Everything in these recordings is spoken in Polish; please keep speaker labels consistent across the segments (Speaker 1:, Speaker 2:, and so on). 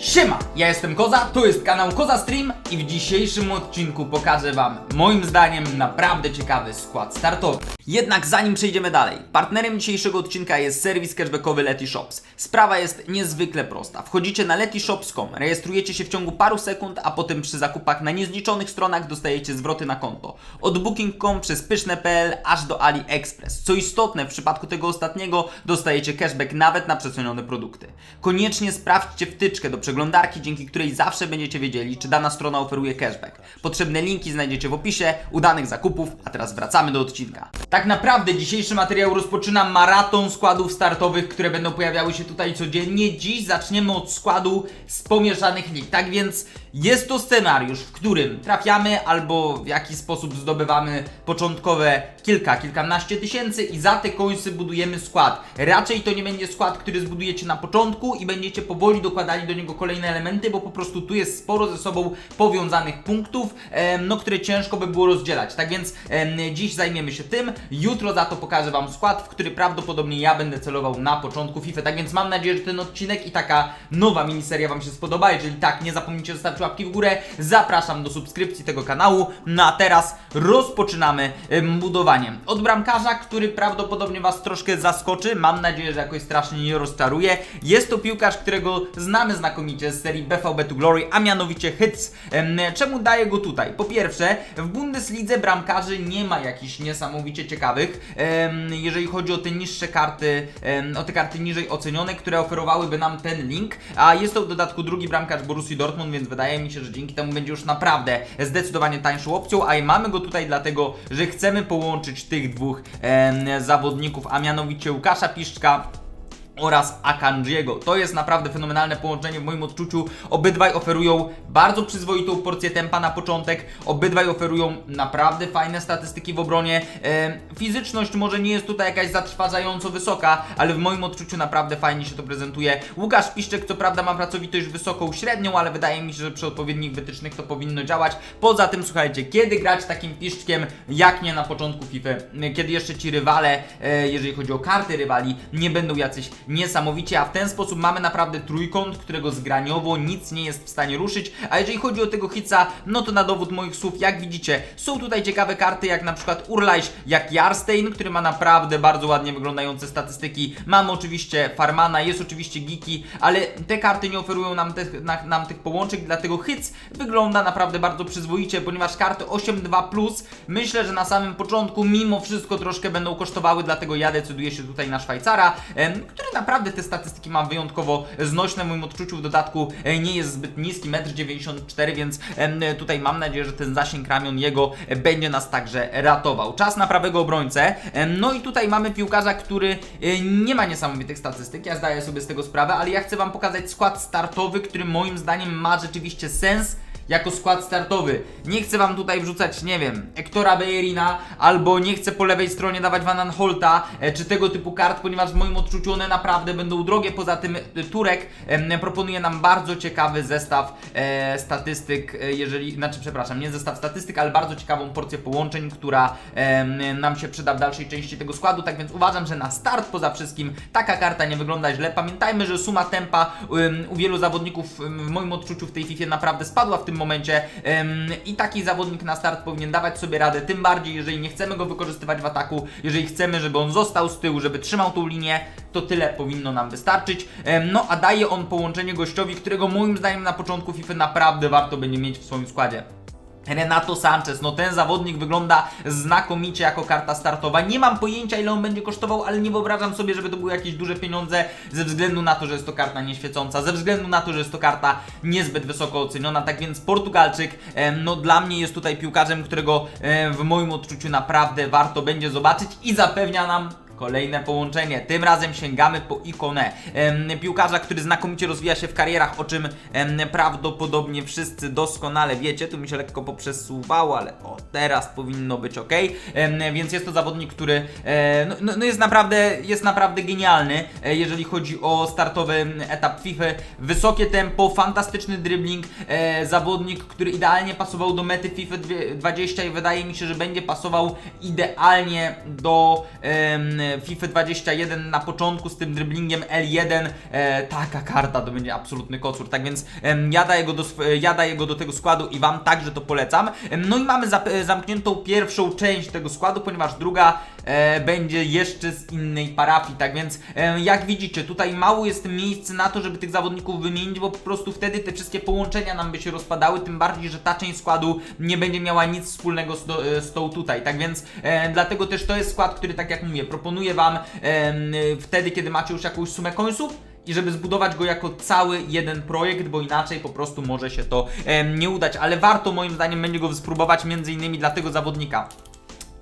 Speaker 1: Siema, ja jestem Koza, to jest kanał Koza Stream i w dzisiejszym odcinku pokażę Wam moim zdaniem naprawdę ciekawy skład startowy. Jednak zanim przejdziemy dalej, partnerem dzisiejszego odcinka jest serwis cashbackowy Leti Shops. Sprawa jest niezwykle prosta. Wchodzicie na letyshops.com, rejestrujecie się w ciągu paru sekund, a potem przy zakupach na niezliczonych stronach dostajecie zwroty na konto. Od booking.com przez pyszne.pl aż do AliExpress. Co istotne, w przypadku tego ostatniego dostajecie cashback nawet na przecenione produkty. Koniecznie sprawdźcie wtyczkę do przeglądarki, dzięki której zawsze będziecie wiedzieli, czy dana strona oferuje cashback. Potrzebne linki znajdziecie w opisie, udanych zakupów, a teraz wracamy do odcinka. Tak naprawdę dzisiejszy materiał rozpoczyna maraton składów startowych, które będą pojawiały się tutaj codziennie. Dziś zaczniemy od składu z pomieszanych lig. Tak więc jest to scenariusz, w którym trafiamy albo w jakiś sposób zdobywamy początkowe kilka, kilkanaście tysięcy i za te końce budujemy skład. Raczej to nie będzie skład, który zbudujecie na początku i będziecie powoli dokładali do niego kolejne elementy, bo po prostu tu jest sporo ze sobą powiązanych punktów, no które ciężko by było rozdzielać. Tak więc dziś zajmiemy się tym, jutro za to pokażę Wam skład, w który prawdopodobnie ja będę celował na początku FIFA. Tak więc mam nadzieję, że ten odcinek i taka nowa miniseria Wam się spodoba. Jeżeli tak, nie zapomnijcie zostawić łapki w górę. Zapraszam do subskrypcji tego kanału. No a teraz rozpoczynamy budowanie. Od bramkarza, który prawdopodobnie Was troszkę zaskoczy. Mam nadzieję, że jakoś strasznie nie rozczaruje. Jest to piłkarz, którego znamy znakomicie z serii BVB to Glory, a mianowicie Hitz. Em, Czemu daję go tutaj? Po pierwsze, w Bundeslidze bramkarzy nie ma jakichś niesamowicie ciekawych, jeżeli chodzi o te niższe karty, o te karty niżej ocenione, które oferowałyby nam ten link, a jest to w dodatku drugi bramkarz Borussii Dortmund, więc wydaje mi się, że dzięki temu będzie już naprawdę zdecydowanie tańszą opcją, a i mamy go tutaj dlatego, że chcemy połączyć tych dwóch zawodników, a mianowicie Łukasza Piszczka oraz Akanjiego. To jest naprawdę fenomenalne połączenie w moim odczuciu. Obydwaj oferują bardzo przyzwoitą porcję tempa na początek. Obydwaj oferują naprawdę fajne statystyki w obronie. E, fizyczność może nie jest tutaj jakaś zatrważająco wysoka, ale w moim odczuciu naprawdę fajnie się to prezentuje. Łukasz Piszczek co prawda ma pracowitość wysoką średnią, ale wydaje mi się, że przy odpowiednich wytycznych to powinno działać. Poza tym słuchajcie, kiedy grać takim Piszczkiem, jak nie na początku FIFA, kiedy jeszcze ci rywale, e, jeżeli chodzi o karty rywali, nie będą jacyś niesamowicie, a w ten sposób mamy naprawdę trójkąt, którego zgraniowo nic nie jest w stanie ruszyć, a jeżeli chodzi o tego Hitza, no to na dowód moich słów, jak widzicie, są tutaj ciekawe karty, jak na przykład Urlajś, jak Jarstein, który ma naprawdę bardzo ładnie wyglądające statystyki, mamy oczywiście Farmana, jest oczywiście Giki, ale te karty nie oferują nam, tych- na, nam tych połączeń, dlatego Hitz wygląda naprawdę bardzo przyzwoicie, ponieważ karty 8-2+, myślę, że na samym początku mimo wszystko troszkę będą kosztowały, dlatego ja decyduję się tutaj na Szwajcara, który naprawdę te statystyki ma wyjątkowo znośne. W moim odczuciu, w dodatku e, nie jest zbyt niski, 1,94 m, więc tutaj mam nadzieję, że ten zasięg ramion jego e, będzie nas także ratował. Czas na prawego obrońcę, no i tutaj mamy piłkarza, który e, nie ma niesamowitych statystyk, ja zdaję sobie z tego sprawę, ale ja chcę Wam pokazać skład startowy, który moim zdaniem ma rzeczywiście sens, jako skład startowy. Nie chcę wam tutaj wrzucać, nie wiem, Ektora Bejerina, albo nie chcę po lewej stronie dawać Van Aanholta, e, czy tego typu kart, ponieważ w moim odczuciu one naprawdę będą drogie. Poza tym e, Turek proponuje nam bardzo ciekawy zestaw e, statystyk, jeżeli, znaczy przepraszam, nie zestaw statystyk, ale bardzo ciekawą porcję połączeń, która nam się przyda w dalszej części tego składu, tak więc uważam, że na start poza wszystkim taka karta nie wygląda źle. Pamiętajmy, że suma tempa em, u wielu zawodników w moim odczuciu w tej FIFA naprawdę spadła w tym momencie i taki zawodnik na start powinien dawać sobie radę, tym bardziej jeżeli nie chcemy go wykorzystywać w ataku, jeżeli chcemy, żeby on został z tyłu, żeby trzymał tą linię, to tyle powinno nam wystarczyć. No a daje on połączenie gościowi, którego moim zdaniem na początku FIFA naprawdę warto będzie mieć w swoim składzie. Renato Sanchez, no ten zawodnik wygląda znakomicie jako karta startowa. Nie mam pojęcia ile on będzie kosztował, ale nie wyobrażam sobie, żeby to były jakieś duże pieniądze ze względu na to, że jest to karta nieświecąca, ze względu na to, że jest to karta niezbyt wysoko oceniona. Tak więc Portugalczyk, no dla mnie jest tutaj piłkarzem, którego w moim odczuciu naprawdę warto będzie zobaczyć i zapewnia nam Kolejne połączenie. Tym razem sięgamy po ikonę. Piłkarza, który znakomicie rozwija się w karierach, o czym prawdopodobnie wszyscy doskonale wiecie. Tu mi się lekko poprzesuwało, ale o, teraz powinno być ok. Więc jest to zawodnik, który e, no, no, no jest, naprawdę, jest naprawdę genialny, e, jeżeli chodzi o startowy etap FIFA. Wysokie tempo, fantastyczny dribbling, e, zawodnik, który idealnie pasował do mety FIFA dwie- 20 i wydaje mi się, że będzie pasował idealnie do FIFA 21 na początku z tym dribblingiem L1. E, taka karta to będzie absolutny kocur. Tak więc ja, daję go do, sw- ja daję go do tego składu i Wam także to polecam. No i mamy e, zamkniętą pierwszą część tego składu, ponieważ druga e, będzie jeszcze z innej parafii. Tak więc e, jak widzicie, tutaj mało jest miejsc na to, żeby tych zawodników wymienić, bo po prostu wtedy te wszystkie połączenia nam by się rozpadały. Tym bardziej, że ta część składu nie będzie miała nic wspólnego z, do, e, z tą tutaj. Tak więc e, dlatego też to jest skład, który, tak jak mówię, proponuję Wam em, e, wtedy, kiedy macie już jakąś sumę końców i żeby zbudować go jako cały jeden projekt, bo inaczej po prostu może się to em, nie udać, ale warto moim zdaniem będzie go spróbować między innymi dla tego zawodnika.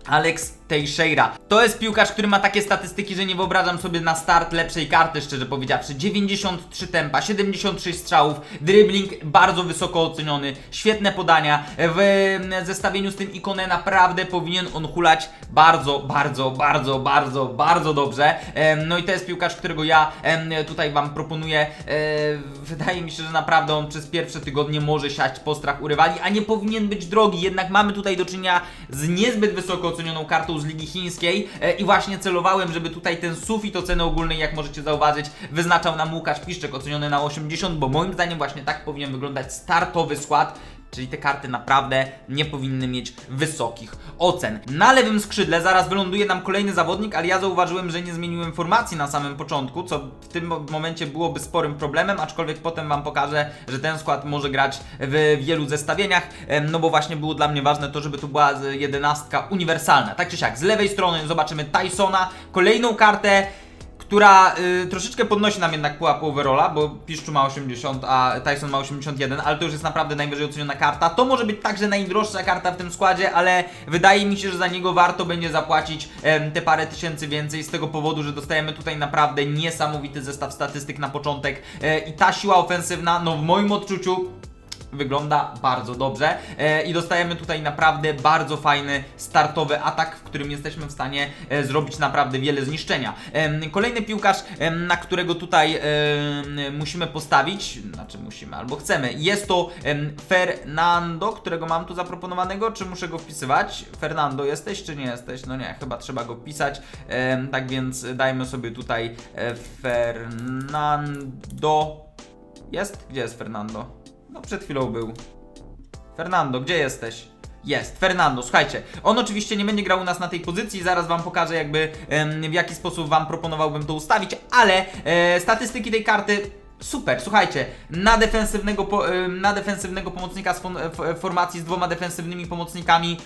Speaker 1: Alex Teixeira. To jest piłkarz, który ma takie statystyki, że nie wyobrażam sobie na start lepszej karty, szczerze powiedziawszy. 93 tempa, 76 strzałów, dribbling bardzo wysoko oceniony, świetne podania. W zestawieniu z tym Ikone naprawdę powinien on hulać bardzo, bardzo, bardzo, bardzo, bardzo dobrze. No i to jest piłkarz, którego ja tutaj Wam proponuję. E, Wydaje mi się, że naprawdę on przez pierwsze tygodnie może siać postrach u rywali, a nie powinien być drogi. Jednak mamy tutaj do czynienia z niezbyt wysoko ocenioną kartą z Ligi Chińskiej e, i właśnie celowałem, żeby tutaj ten sufit oceny ogólnej, jak możecie zauważyć, wyznaczał nam Łukasz Piszczek oceniony na 80, bo moim zdaniem właśnie tak powinien wyglądać startowy skład. Czyli te karty naprawdę nie powinny mieć wysokich ocen. Na lewym skrzydle zaraz wyląduje nam kolejny zawodnik, ale ja zauważyłem, że nie zmieniłem formacji na samym początku, co w tym mo- momencie byłoby sporym problemem, aczkolwiek potem Wam pokażę, że ten skład może grać w wielu zestawieniach, no bo właśnie było dla mnie ważne to, żeby tu była jedenastka uniwersalna. Tak czy siak, z lewej strony zobaczymy Tysona, kolejną kartę która y, troszeczkę podnosi nam jednak pułap overalla, bo Piszczu ma 80, a Tyson ma 81, ale to już jest naprawdę najwyżej oceniona karta. To może być także najdroższa karta w tym składzie, ale wydaje mi się, że za niego warto będzie zapłacić te parę tysięcy więcej z tego powodu, że dostajemy tutaj naprawdę niesamowity zestaw statystyk na początek e, i ta siła ofensywna, no w moim odczuciu wygląda bardzo dobrze e, i dostajemy tutaj naprawdę bardzo fajny startowy atak, w którym jesteśmy w stanie e, zrobić naprawdę wiele zniszczenia. Em, kolejny piłkarz, em, na którego tutaj em, musimy postawić, znaczy musimy albo chcemy, jest to em, Fernando, którego mam tu zaproponowanego, czy muszę go wpisywać? Fernando jesteś czy nie jesteś? No nie, chyba trzeba go wpisać, Em, tak więc dajmy sobie tutaj e, Fernando. Jest? Gdzie jest Fernando? No przed chwilą był. Fernando, gdzie jesteś? Jest, Fernando, słuchajcie, on oczywiście nie będzie grał u nas na tej pozycji, zaraz wam pokażę jakby w jaki sposób wam proponowałbym to ustawić, ale e, statystyki tej karty super, słuchajcie, na defensywnego, po, na defensywnego pomocnika z formacji z dwoma defensywnymi pomocnikami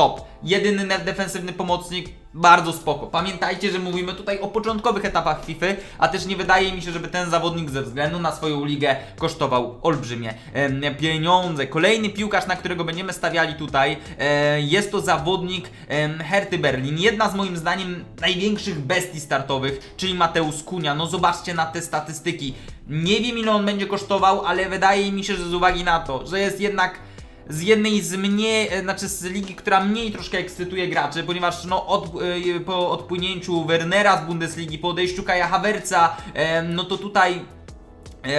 Speaker 1: top. Jedyny defensywny pomocnik, bardzo spoko. Pamiętajcie, że mówimy tutaj o początkowych etapach FIFA, a też nie wydaje mi się, żeby ten zawodnik ze względu na swoją ligę kosztował olbrzymie em, pieniądze. Kolejny piłkarz, na którego będziemy stawiali tutaj, e, jest to zawodnik em, Herty Berlin. Jedna z moim zdaniem największych bestii startowych, czyli Mateusz Kunia. No zobaczcie na te statystyki. Nie wiem ile on będzie kosztował, ale wydaje mi się, że z uwagi na to, że jest jednak z jednej z mniej, e, znaczy z ligi, która mniej troszkę ekscytuje graczy, ponieważ no od, e, po odpłynięciu Wernera z Bundesligi, po odejściu Kaja Havertza, e, no to tutaj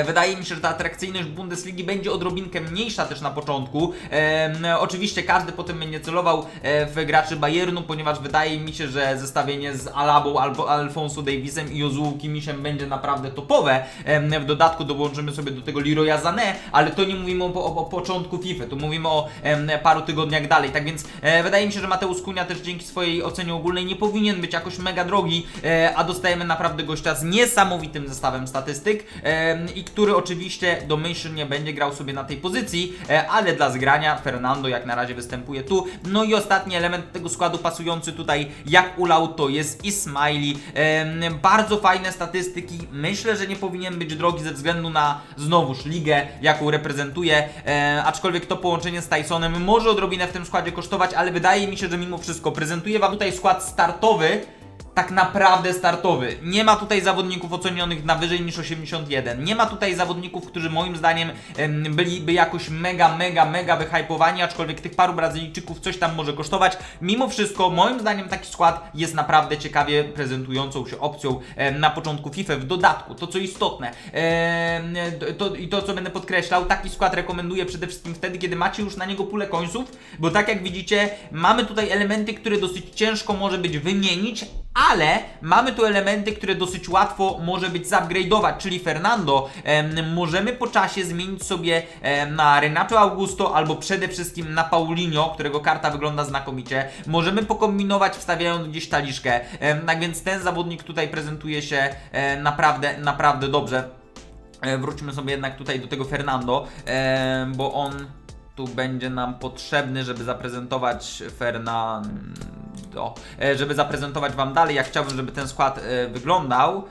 Speaker 1: Wydaje mi się, że ta atrakcyjność Bundesligi będzie odrobinkę mniejsza też na początku. Em, oczywiście każdy potem będzie celował e, w graczy Bayernu, ponieważ wydaje mi się, że zestawienie z Alabą albo Alfonso Davisem i Jozuą Kimisiem będzie naprawdę topowe. Em, w dodatku dołączymy sobie do tego Leroya Sané, ale to nie mówimy o, o, o początku FIFA, tu mówimy o em, paru tygodniach dalej. Tak więc e, wydaje mi się, że Mateusz Kunia też dzięki swojej ocenie ogólnej nie powinien być jakoś mega drogi, e, a dostajemy naprawdę gościa z niesamowitym zestawem statystyk em, i który oczywiście domyślnie będzie grał sobie na tej pozycji, e, ale dla zgrania Fernando jak na razie występuje tu. No i ostatni element tego składu pasujący tutaj jak ulał to jest Ismaili. Bardzo fajne statystyki. Myślę, że nie powinien być drogi ze względu na znowuż ligę, jaką reprezentuje. E, aczkolwiek to połączenie z Tysonem może odrobinę w tym składzie kosztować, ale wydaje mi się, że mimo wszystko prezentuje Wam tutaj skład startowy tak naprawdę startowy. Nie ma tutaj zawodników ocenionych na wyżej niż 81. Nie ma tutaj zawodników, którzy moim zdaniem em, byliby jakoś mega, mega, mega wyhypowani, aczkolwiek tych paru Brazylijczyków coś tam może kosztować. Mimo wszystko, moim zdaniem taki skład jest naprawdę ciekawie prezentującą się opcją na początku FIFA. W dodatku, to co istotne to, i to co będę podkreślał, taki skład rekomenduję przede wszystkim wtedy, kiedy macie już na niego pulę końców, bo tak jak widzicie, mamy tutaj elementy, które dosyć ciężko może być wymienić, ale mamy tu elementy, które dosyć łatwo może być zupgrade'ować, czyli Fernando em, możemy po czasie zmienić sobie na Renato Augusto albo przede wszystkim na Paulinho, którego karta wygląda znakomicie. Możemy pokombinować wstawiając gdzieś taliszkę, em, tak więc ten zawodnik tutaj prezentuje się e, naprawdę, naprawdę dobrze. E, Wróćmy sobie jednak tutaj do tego Fernando, e, bo on tu będzie nam potrzebny, żeby zaprezentować Fernando. E, Żeby zaprezentować Wam dalej, ja chciałbym, żeby ten skład e, wyglądał.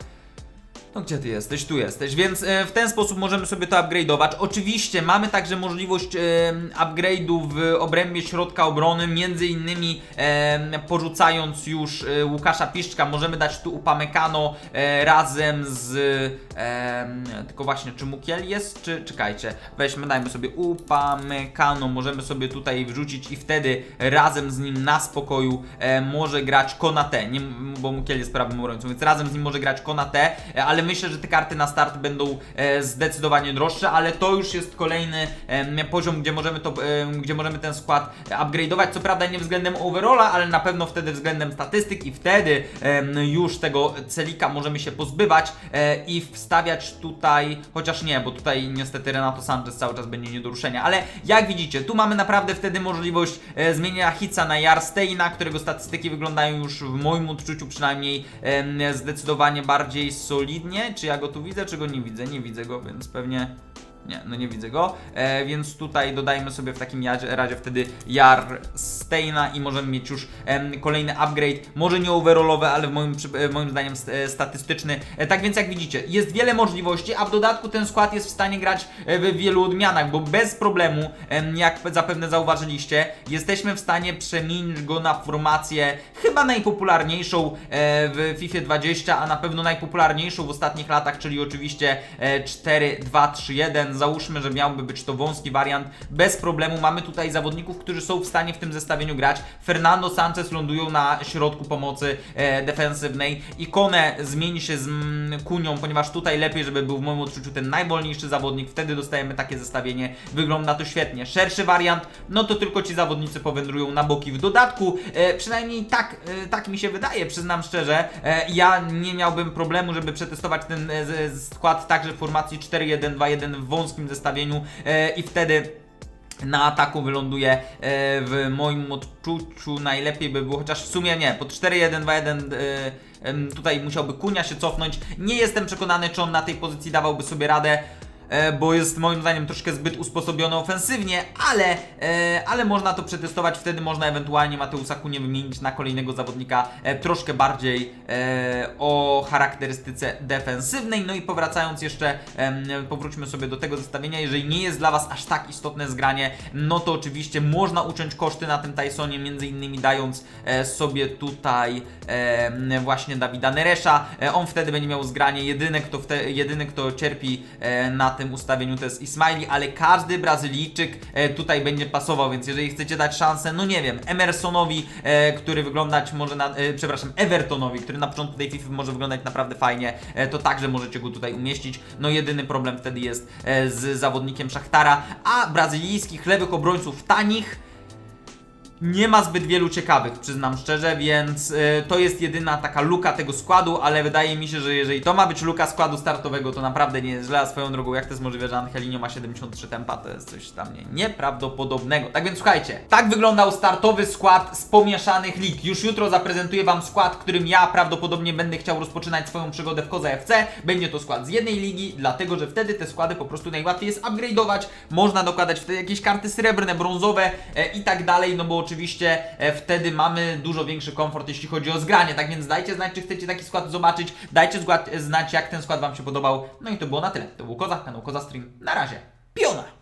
Speaker 1: No gdzie ty jesteś? Tu jesteś, więc e, w ten sposób możemy sobie to upgrade'ować. Oczywiście mamy także możliwość e, upgrade'u w obrębie środka obrony, między innymi e, porzucając już e, Łukasza Piszczka, możemy dać tu Upamecano e, razem z... E, tylko właśnie, czy Mukiel jest, czy... Czekajcie, weźmy, dajmy sobie Upamecano, możemy sobie tutaj wrzucić i wtedy razem z nim na spokoju e, może grać Konate, nie, bo Mukiel jest prawym obrońcą, więc razem z nim może grać Konate, e, ale myślę, że te karty na start będą e, zdecydowanie droższe, ale to już jest kolejny poziom, gdzie możemy, to, gdzie możemy ten skład upgrade'ować, co prawda nie względem overalla, ale na pewno wtedy względem statystyk i wtedy już tego celika możemy się pozbywać e, i wstawiać tutaj, chociaż nie, bo tutaj niestety Renato Sanchez cały czas będzie nie do ruszenia, ale jak widzicie, tu mamy naprawdę wtedy możliwość e, zmienienia Hitsa na Jarsteina, którego statystyki wyglądają już w moim odczuciu przynajmniej zdecydowanie bardziej solidnie, czy ja go tu widzę, czy go nie widzę, nie widzę go, więc pewnie nie, no nie widzę go, e, więc tutaj dodajmy sobie w takim razie wtedy Jarsteina i możemy mieć już kolejny upgrade, może nie overallowy, ale w moim, e, moim zdaniem st- e, statystyczny. E, tak więc jak widzicie, jest wiele możliwości, a w dodatku ten skład jest w stanie grać e, w wielu odmianach, bo bez problemu, em, jak zapewne zauważyliście, jesteśmy w stanie przemienić go na formację chyba najpopularniejszą e, w FIFA 20, a na pewno najpopularniejszą w ostatnich latach, czyli oczywiście e, 4-2-3-1. Załóżmy, że miałby być to wąski wariant. Bez problemu mamy tutaj zawodników, którzy są w stanie w tym zestawieniu grać. Fernando Sanchez lądują na środku pomocy e, defensywnej. Ikone zmieni się z mm, Kunią, ponieważ tutaj lepiej, żeby był w moim odczuciu ten najwolniejszy zawodnik. Wtedy dostajemy takie zestawienie. Wygląda to świetnie. Szerszy wariant, no to tylko ci zawodnicy powędrują na boki. W dodatku, e, przynajmniej tak, e, tak mi się wydaje, przyznam szczerze, e, ja nie miałbym problemu, żeby przetestować ten e, skład także w formacji 4-1-2-1 w wąskim zestawieniu e, i wtedy na ataku wyląduje e, w moim odczuciu najlepiej by było, chociaż w sumie nie, pod 4-1-2-1 e, tutaj musiałby Kunia się cofnąć. Nie jestem przekonany, czy on na tej pozycji dawałby sobie radę. E, Bo jest moim zdaniem troszkę zbyt usposobiony ofensywnie, ale, e, ale można to przetestować. Wtedy można ewentualnie Mateusa Kunię wymienić na kolejnego zawodnika e, troszkę bardziej o charakterystyce defensywnej. No i powracając jeszcze, powróćmy sobie do tego zestawienia. Jeżeli nie jest dla Was aż tak istotne zgranie, no to oczywiście można uciąć koszty na tym Tysonie, między innymi dając sobie tutaj właśnie Dawida Neresza. On wtedy będzie miał zgranie. Jedyny kto, wte, jedyny, kto cierpi na tym ustawieniu to jest Ismaili, ale każdy Brazylijczyk e, tutaj będzie pasował, więc jeżeli chcecie dać szansę, no nie wiem, Emersonowi, e, który wyglądać może na, e, przepraszam, Evertonowi, który na początku tej FIFA może wyglądać naprawdę fajnie, to także możecie go tutaj umieścić. No jedyny problem wtedy jest z zawodnikiem Szachtara, a brazylijskich lewych obrońców tanich nie ma zbyt wielu ciekawych, przyznam szczerze, więc y, to jest jedyna taka luka tego składu, ale wydaje mi się, że jeżeli to ma być luka składu startowego, to naprawdę nie jest źle, a swoją drogą, jak to jest możliwe, że Angelino ma 73 tempa, to jest coś tam nie, nieprawdopodobnego. Tak więc słuchajcie, tak wyglądał startowy skład z pomieszanych lig. Już jutro zaprezentuję Wam skład, którym ja prawdopodobnie będę chciał rozpoczynać swoją przygodę w Koza FC. Będzie to skład z jednej ligi, dlatego, że wtedy te składy po prostu najłatwiej jest upgrade'ować, można dokładać wtedy jakieś karty srebrne, brązowe e, i tak dalej, no bo oczywiście e, wtedy mamy dużo większy komfort, jeśli chodzi o zgranie. Tak więc dajcie znać, czy chcecie taki skład zobaczyć. Dajcie znać, jak ten skład Wam się podobał. No i to było na tyle. To był Koza, kanał Koza Stream. Na razie. Piona!